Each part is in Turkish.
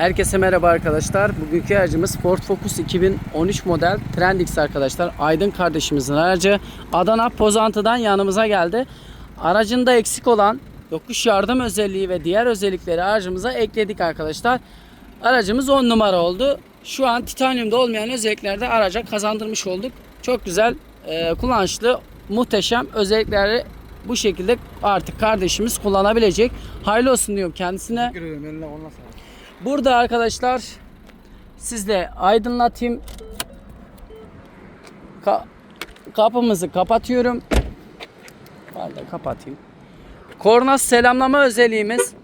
Herkese merhaba arkadaşlar. Bugünkü aracımız Ford Focus 2013 model Trendix arkadaşlar. Aydın kardeşimizin aracı. Adana Pozantı'dan yanımıza geldi. Aracında eksik olan yokuş yardım özelliği ve diğer özellikleri aracımıza ekledik arkadaşlar. Aracımız 10 numara oldu. Şu an titanyumda olmayan özellikleri de araca kazandırmış olduk. Çok güzel, e, kullanışlı, muhteşem özellikleri bu şekilde artık kardeşimiz kullanabilecek. Hayırlı olsun diyorum kendisine. Teşekkür ederim. Eline sağlık. Burada arkadaşlar sizle aydınlatayım. Ka- kapımızı kapatıyorum. Pardon kapatayım. Kornas selamlama özelliğimiz.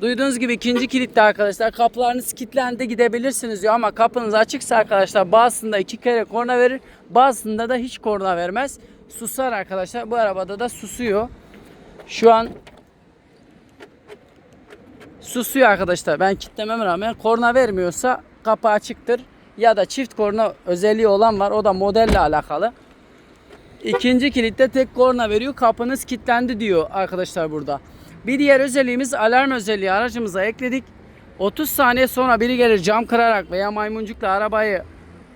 Duyduğunuz gibi ikinci kilitte arkadaşlar kapılarınız kilitlendi gidebilirsiniz diyor ama kapınız açıksa arkadaşlar bazısında iki kere korna verir bazısında da hiç korna vermez. Susar arkadaşlar bu arabada da susuyor. Şu an susuyor arkadaşlar. Ben kitlememe rağmen korna vermiyorsa kapı açıktır. Ya da çift korna özelliği olan var. O da modelle alakalı. İkinci kilitte tek korna veriyor. Kapınız kilitlendi diyor arkadaşlar burada. Bir diğer özelliğimiz alarm özelliği aracımıza ekledik. 30 saniye sonra biri gelir cam kırarak veya maymuncukla arabayı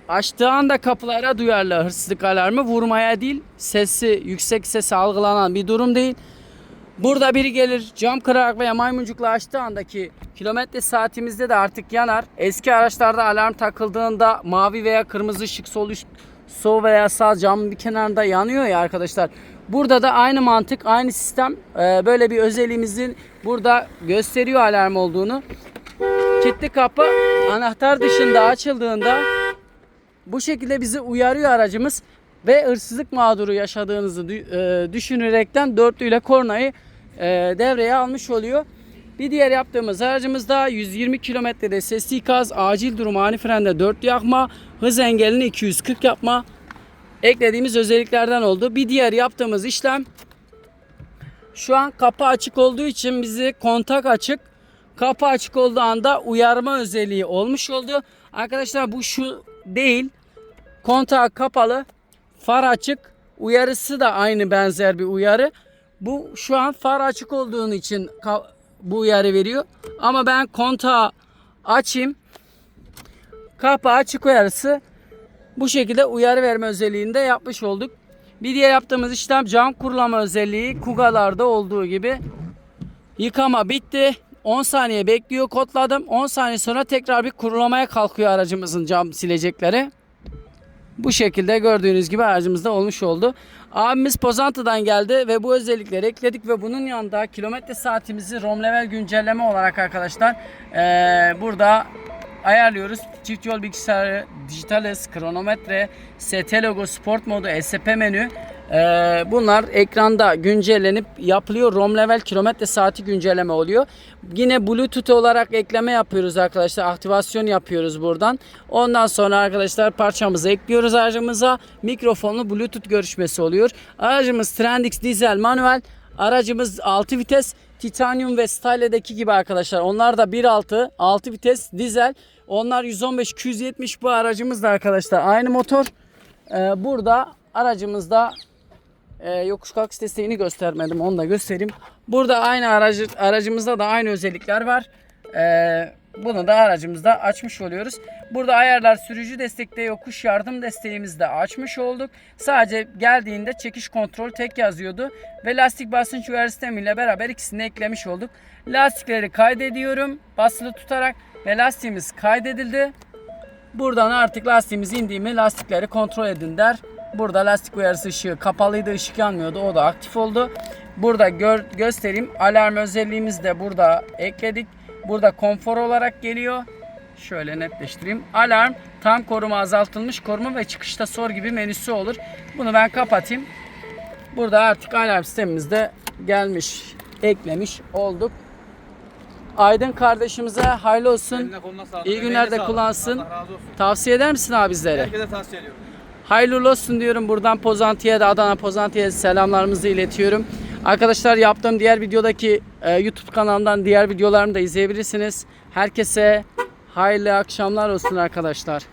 açtığı anda kapılara duyarlı hırsızlık alarmı vurmaya değil sesi yüksek sesi algılanan bir durum değil. Burada biri gelir cam kırarak veya maymuncukla açtığı andaki kilometre saatimizde de artık yanar. Eski araçlarda alarm takıldığında mavi veya kırmızı ışık sol, üst- sol veya sağ camın bir kenarında yanıyor ya arkadaşlar. Burada da aynı mantık aynı sistem Ee, böyle bir özelliğimizin burada gösteriyor alarm olduğunu. Kilitli kapı anahtar dışında açıldığında bu şekilde bizi uyarıyor aracımız ve hırsızlık mağduru yaşadığınızı e, düşünerekten dörtlüyle kornayı e, devreye almış oluyor. Bir diğer yaptığımız aracımızda 120 kilometrede sesli ikaz, acil durum ani frende dörtlü yakma, hız engelini 240 yapma eklediğimiz özelliklerden oldu. Bir diğer yaptığımız işlem şu an kapı açık olduğu için bizi kontak açık. Kapı açık olduğu anda uyarma özelliği olmuş oldu. Arkadaşlar bu şu değil. Kontağı kapalı. Far açık. Uyarısı da aynı benzer bir uyarı. Bu şu an far açık olduğunu için bu uyarı veriyor. Ama ben kontağı açayım. Kapı açık uyarısı bu şekilde uyarı verme özelliğinde yapmış olduk. Bir diğer yaptığımız işlem cam kurulama özelliği Kuga'larda olduğu gibi. Yıkama bitti. 10 saniye bekliyor kodladım. 10 saniye sonra tekrar bir kurulamaya kalkıyor aracımızın cam silecekleri. Bu şekilde gördüğünüz gibi aracımızda olmuş oldu. Abimiz Pozantı'dan geldi ve bu özellikleri ekledik ve bunun yanında kilometre saatimizi ROM level güncelleme olarak arkadaşlar eee, burada ayarlıyoruz. Çift yol bilgisayarı, dijital hız, kronometre, ST logo, sport modu, SP menü. Eee, bunlar ekranda güncellenip yapılıyor. ROM level kilometre saati güncelleme oluyor. Yine Bluetooth olarak ekleme yapıyoruz arkadaşlar. Aktivasyon yapıyoruz buradan. Ondan sonra arkadaşlar parçamızı ekliyoruz aracımıza. Mikrofonlu Bluetooth görüşmesi oluyor. Aracımız Trendix dizel manuel. Aracımız 6 vites. Titanium ve Style'deki gibi arkadaşlar. Onlar da 1.6 6 vites dizel. Onlar 115 270 bu aracımız da arkadaşlar. Aynı motor. Ee, burada aracımızda e, yokuş kalkış desteğini göstermedim. Onu da göstereyim. Burada aynı aracı, aracımızda da aynı özellikler var. Ee, bunu da aracımızda açmış oluyoruz. Burada ayarlar sürücü destekte yokuş yardım desteğimizi de açmış olduk. Sadece geldiğinde çekiş kontrol tek yazıyordu. Ve lastik basınç uyarı sistemiyle beraber ikisini eklemiş olduk. Lastikleri kaydediyorum basılı tutarak ve lastiğimiz kaydedildi. Buradan artık lastiğimiz indiğimi lastikleri kontrol edin der. Burada lastik uyarısı ışığı kapalıydı ışık yanmıyordu o da aktif oldu. Burada gör, göstereyim alarm özelliğimizi de burada ekledik. Burada konfor olarak geliyor. Şöyle netleştireyim. Alarm tam koruma azaltılmış koruma ve çıkışta sor gibi menüsü olur. Bunu ben kapatayım. Burada artık alarm sistemimizde gelmiş, eklemiş olduk. Aydın kardeşimize hayırlı olsun. İyi Emeğine günler de sağlık. kullansın. Tavsiye eder misin abi bizlere? Herkese tavsiye ediyorum. Hayırlı olsun diyorum. Buradan Pozantı'ya da Adana Pozantı'ya selamlarımızı iletiyorum. Arkadaşlar yaptığım diğer videodaki e, YouTube kanalımdan diğer videolarımı da izleyebilirsiniz. Herkese hayırlı akşamlar olsun arkadaşlar.